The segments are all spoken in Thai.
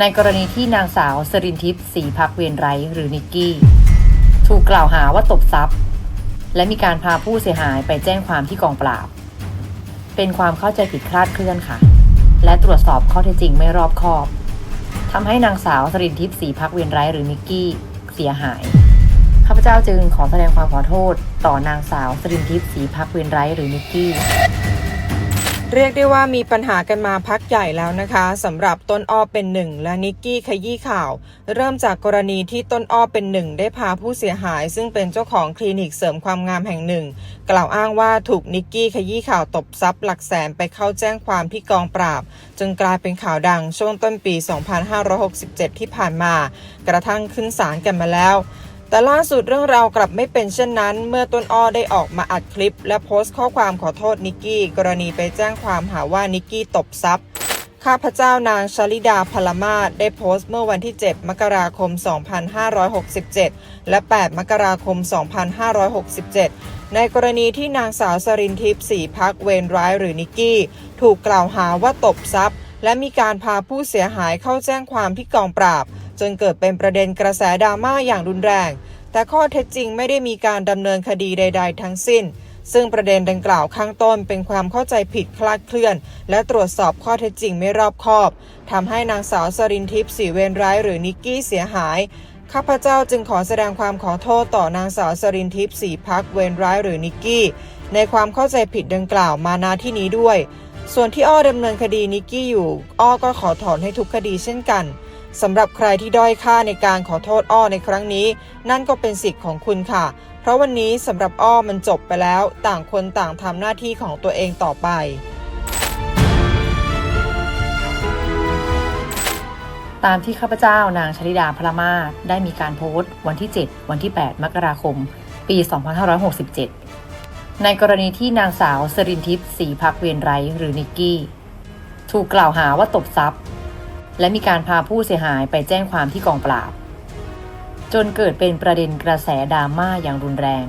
ในกรณีที่นางสาวสรินทิพย์ศรีพักเวียนไรหรือนิกกี้ ถูกกล่าวหาว่าตบทรัพย์ และมีการพาผู้เสียหายไปแจ้งความที่กองปราบ เป็นความเข้าใจผิดคลาดเคลื่อนค่ะ และตรวจสอบข้อเท็จจริงไม่รอบคอบทำให้นางสาวสรินทิพย์ศรีพักเวียนไรหรือนิกกี้เสียหายข้าพเจ้าจึงขอแสดงความขอโทษ ต่อนางสาวสรินทิพย์ศรีพักเวียนไรหรือนิกกี้ เรียกได้ว่ามีปัญหากันมาพักใหญ่แล้วนะคะสำหรับต้นอ้อเป็นหนึ่งและนิกกี้ขยี้ข่าว เริ่มจากกรณีที่ต้นอ้อเป็นหนึ่งได้พาผู้เสียหาย ซึ่งเป็นเจ้าของคลินิกเสริมความงามแห่งหนึ่ง กล่าวอ้างว่าถูกนิกกี้ขยี้ข่าวตบทรัพย์หลักแสนไปเข้าแจ้งความที่กองปราบ จนกลายเป็นข่าวดังช่วงต้นปี 2567 ที่ผ่านมา กระทั่งขึ้นศาลกันมาแล้ว แต่ล่าสุดเรื่องราวกลับไม่เป็นเช่นนั้น เมื่อต้นอ้อได้ออกมาอัดคลิป และโพสต์ข้อความขอโทษนิกกี้กรณีไปแจ้งความหาว่านิกกี้ตบทรัพย์ข้าพเจ้านางชลิดาพลมาศได้โพสต์เมื่อวันที่ 7 มกราคม 2567 และ 8 มกราคม 2567 ในกรณีที่นางสาวสรินทิพย์สีพักเวนร้ายหรือนิกกี้ ถูกกล่าวหาว่าตบทรัพย์ และมีการพาผู้เสียหายเข้าแจ้งความที่กองปราบ จนเกิดเป็นประเด็นกระแสดราม่าอย่างรุนแรง แต่ข้อเท็จจริงไม่ได้มีการดำเนินคดีใด ๆ ทั้งสิ้น ซึ่งประเด็นดังกล่าวข้างต้นเป็นความเข้าใจผิดคลาดเคลื่อน และตรวจสอบข้อเท็จจริงไม่รอบคอบทำให้นางสาวสรินทิพย์สีเวรร้ายหรือนิกกี้เสียหายข้าพเจ้าจึงขอแสดงความขอโทษต่อนางสาวสรินทิพย์สีพักเวรร้ายหรือนิกกี้ ในความเข้าใจผิดดังกล่าวมาณที่นี้ด้วย ส่วนที่อ้อดำเนินคดีนิกกี้อยู่ อ้อก็ขอถอนให้ทุกคดีเช่นกัน สำหรับใครที่ด้อยค่าในการขอโทษอ้อในครั้งนี้ นั่นก็เป็นสิทธิ์ของคุณค่ะ เพราะวันนี้สำหรับอ้อมันจบไปแล้ว ต่างคนต่างทำหน้าที่ของตัวเองต่อไปตามที่ข้าพเจ้านางชลิดาพระมาศได้มีการโพสต์ วันที่ 7 วันที่ 8 มกราคม ปี 2567 ในกรณีที่นางสาวสรินทิพย์ศรีพักเวียนไรหรือนิกกี้ ถูกกล่าวหาว่าตบทรัพย์ และมีการพาผู้เสียหายไปแจ้งความที่กองปราบ จนเกิดเป็นประเด็นกระแสดราม่าอย่างรุนแรง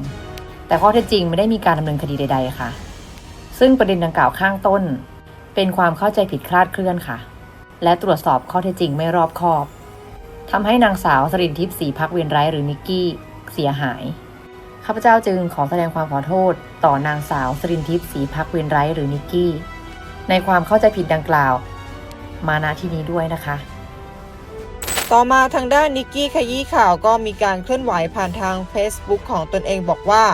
แต่ข้อเท็จจริงไม่ได้มีการดำเนินคดีใด ๆ ค่ะ ซึ่งประเด็นดังกล่าวข้างต้น เป็นความเข้าใจผิดคลาดเคลื่อนค่ะ และตรวจสอบข้อเท็จจริงไม่รอบคอบทำให้นางสาวสรินทิพย์ศรีพักเวียนไร้หรือนิกกี้เสียหายข้าพเจ้าจึงขอแสดงความขอโทษ ต่อนางสาวสรินทิพย์ศรีพักเวียนไร้หรือนิกกี้ ในความเข้าใจผิดดังกล่าว มาณที่นี้ด้วยนะคะ ต่อมาทางด้านนิกกี้ขยี้ข่าวก็มีการเคลื่อนไหวผ่านทาง Facebook ของตนเองบอกว่า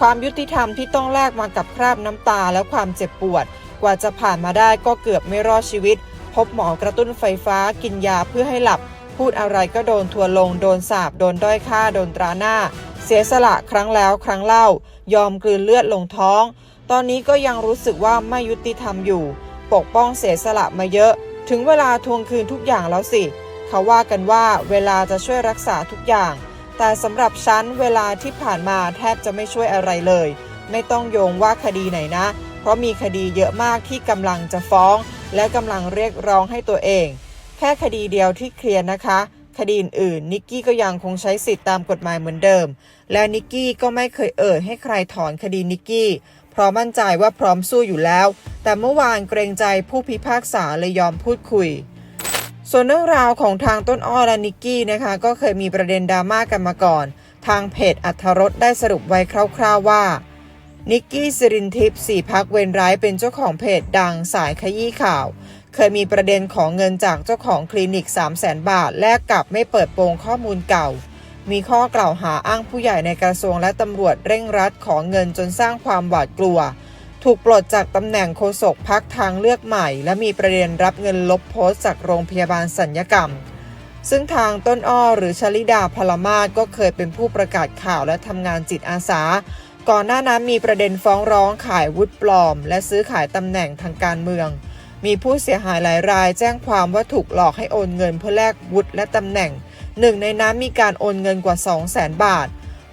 ความยุติธรรมที่ต้องแลกมากับคราบน้ำตาและความเจ็บปวด กว่าจะผ่านมาได้ก็เกือบไม่รอดชีวิต พบหมอกระตุ้นไฟฟ้ากินยาเพื่อให้หลับ พูดอะไรก็โดนทัวลง โดนสาบ โดนด้อยค่า โดนตราหน้า เสียสละครั้งแล้วครั้งเล่า ยอมกลืนเลือดลงท้อง ตอนนี้ก็ยังรู้สึกว่าไม่ยุติธรรมอยู่ ปกป้องเสียสละมาเยอะ ถึงเวลาทวงคืนทุกอย่างแล้วสิ เขาว่ากันว่าเวลาจะช่วยรักษาทุกอย่าง แต่สำหรับฉันเวลาที่ผ่านมาแทบจะไม่ช่วยอะไรเลย ไม่ต้องโยงว่าคดีไหนนะ เพราะมีคดีเยอะมากที่กำลังจะฟ้อง และกำลังเรียกร้องให้ตัวเอง แค่คดีเดียวที่เคลียร์นะคะ คดีอื่นๆนิกกี้ก็ยังคงใช้สิทธิตามกฎหมายเหมือนเดิม และนิกกี้ก็ไม่เคยเอ่ยให้ใครถอนคดีนิกกี้ เพราะมั่นใจว่าพร้อมสู้อยู่แล้ว แต่เมื่อวานเกรงใจผู้พิพากษาเลยยอมพูดคุย ส่วนเรื่องราวของทางต้นอ้อและนิกกี้นะคะก็เคยมีประเด็นดราม่ากันมาก่อน ทางเพจอัธรสได้สรุปไว้คร่าวๆว่านิกกี้สิรินทิพย์สี่พักเวนร้ายเป็นเจ้าของเพจดังสายขยี้ข่าว เคยมีประเด็นของเงินจากเจ้าของคลินิก 3 0 0แสนบาท แลกกับไม่เปิดโปงข้อมูลเก่า มีข้อกล่าวหาอ้างผู้ใหญ่ในกระทรวงและตำรวจเร่งรัดของเงินจนสร้างความหวาดกลัว ถูกปลดจากตำแหน่งโฆษกพักทางเลือกใหม่ และมีประเด็นรับเงินลบโพสต์จากโรงพยาบาลสัญญกรรม ซึ่งทางต้นอ้อหรือชลิดาพลมาศก็เคยเป็นผู้ประกาศข่าวและทำงานจิตอาสา ก่อนหน้านั้นมีประเด็นฟ้องร้องขายวุฒิปลอม และซื้อขายตำแหน่งทางการเมืองมีผู้เสียหายหลายรายแจ้งความว่าถูกหลอกให้โอนเงินเพื่อแลกวุฒิและตำแหน่ง หนึ่งในนั้นมีการโอนเงินกว่า 2 0 0แสนบาท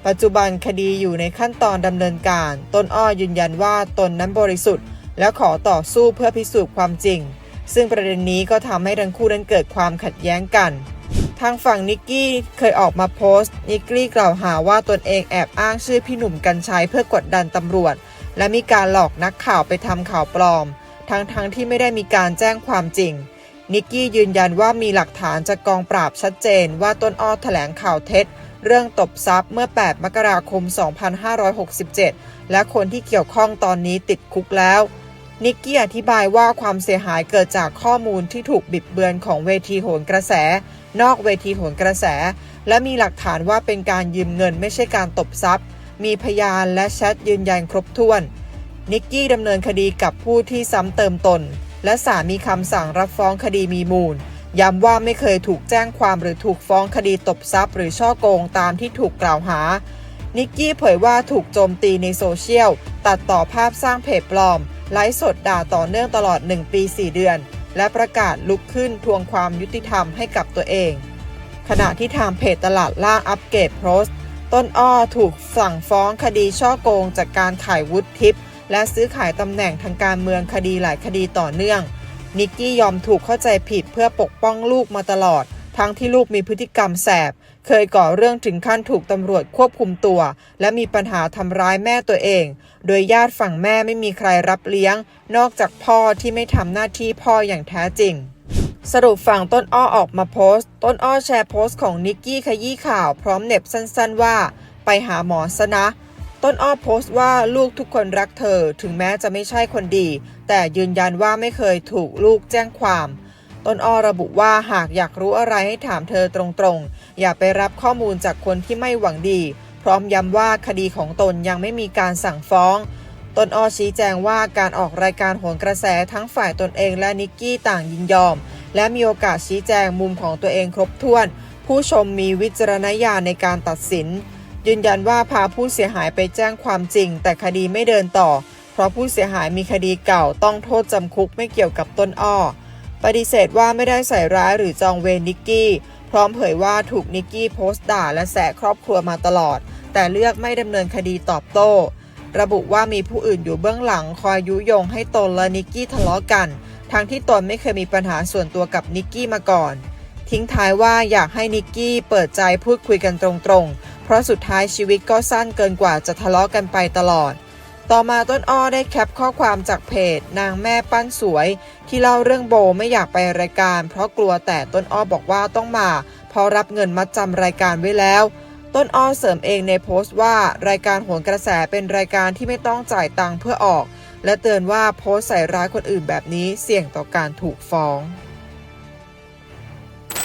ปัจจุบันคดีอยู่ในขั้นตอนดำเนินการ ต้นอ้อยืนยันว่าตนนั้นบริสุทธิ์ และขอต่อสู้เพื่อพิสูจน์ความจริง ซึ่งประเด็นนี้ก็ทำให้ทั้งคู่นั้นเกิดความขัดแย้งกัน ทางฝั่งนิกกี้เคยออกมาโพสต์ นิกกี้กล่าวหาว่าตนเองแอบอ้างชื่อพี่หนุ่มกัญชัยเพื่อกดดันตำรวจ และมีการหลอกนักข่าวไปทำข่าวปลอม ทั้งๆทที่ไม่ได้มีการแจ้งความจริง นิกกี้ยืนยันว่ามีหลักฐานจากกองปราบชัดเจนว่าต้นอ้อแถลงข่าวเท็จ เรื่องตบทรัพย์เมื่อ 8 มกราคม 2567 และคนที่เกี่ยวข้องตอนนี้ติดคุกแล้ว นิกกี้อธิบายว่าความเสียหายเกิดจากข้อมูลที่ถูกบิดเบือนของเวทีโหนกระแส นอกเวทีโหนกระแส และมีหลักฐานว่าเป็นการยืมเงินไม่ใช่การตบทรัพย์ มีพยานและแชทยืนยันครบถ้วน นิกกี้ดำเนินคดีกับผู้ที่ซ้ำเติมตน และศาลมีคำสั่งรับฟ้องคดีมีมูล ย้ำว่าไม่เคยถูกแจ้งความหรือถูกฟ้องคดีตบทรัพย์ หรือช่อโกงตามที่ถูกกล่าวหา นิกกี้เผยว่าถูกโจมตีในโซเชียล ตัดต่อภาพสร้างเพจปลอม ไลฟ์สดด่าต่อเนื่องตลอด 1 ปี 4 เดือน และประกาศลุกขึ้นทวงความยุติธรรมให้กับตัวเอง ขณะที่ทางเพจตลาดล่างอัปเกรดโพสต์ ต้นอ้อถูกสั่งฟ้องคดีช่อโกงจากการขายวุฒิทิพย์ และซื้อขายตำแหน่งทางการเมืองคดีหลายคดีต่อเนื่อง นิกกี้ยอมถูกเข้าใจผิดเพื่อปกป้องลูกมาตลอด ทั้งที่ลูกมีพฤติกรรมแสบ เคยก่อเรื่องถึงขั้นถูกตำรวจควบคุมตัว และมีปัญหาทำร้ายแม่ตัวเอง โดยญาติฝั่งแม่ไม่มีใครรับเลี้ยง นอกจากพ่อที่ไม่ทำหน้าที่พ่ออย่างแท้จริงสรุปฝั่งต้นอ้อออกมาโพสต์ ต้นอ้อแชร์โพสต์ของนิกกี้ขยี้ข่าวพร้อมเน็บสั้นๆว่า ไปหาหมอซะนะ ต้นอ้อโพสต์ว่าลูกทุกคนรักเธอถึงแม้จะไม่ใช่คนดี แต่ยืนยันว่าไม่เคยถูกลูกแจ้งความ ต้นอ้อระบุว่าหากอยากรู้อะไรให้ถามเธอตรงๆ อย่าไปรับข้อมูลจากคนที่ไม่หวังดี พร้อมย้ำว่าคดีของตนยังไม่มีการสั่งฟ้องต้นอ้อชี้แจงว่าการออกรายการโหนกระแสทั้งฝ่ายตนเองและนิกกี้ต่างยินยอม และมีโอกาสชี้แจงมุมของตัวเองครบถ้วน ผู้ชมมีวิจารณญาณในการตัดสิน ยืนยันว่าพาผู้เสียหายไปแจ้งความจริง แต่คดีไม่เดินต่อ เพราะผู้เสียหายมีคดีเก่าต้องโทษจำคุกไม่เกี่ยวกับต้นอ้อ ปฏิเสธว่าไม่ได้ใส่ร้ายหรือจองเวรนิกกี้ พร้อมเผยว่าถูกนิกกี้โพสต์ด่าและแสครอบครัวมาตลอด แต่เลือกไม่ดำเนินคดีตอบโต้ ระบุว่ามีผู้อื่นอยู่เบื้องหลังคอยยุยงให้ตนและนิกกี้ทะเลาะกัน ทั้งที่ตนไม่เคยมีปัญหาส่วนตัวกับนิกกี้มาก่อน ทิ้งท้ายว่าอยากให้นิกกี้เปิดใจพูดคุยกันตรงๆ เพราะสุดท้ายชีวิตก็สั้นเกินกว่าจะทะเลาะกันไปตลอด ต่อมาต้นอ้อได้แคปข้อความจากเพจ นางแม่ปั้นสวย ที่เล่าเรื่องโบไม่อยากไปรายการ เพราะกลัวแต่ต้นอ้อบอกว่าต้องมา เพราะรับเงินมัดจำรายการไว้แล้ว ต้นอ้อเสริมเองในโพสต์ว่ารายการโหนกระแสเป็นรายการที่ไม่ต้องจ่ายตังค์เพื่อออก และเตือนว่าโพสต์ใส่ร้ายคนอื่นแบบนี้เสี่ยงต่อการถูกฟ้อง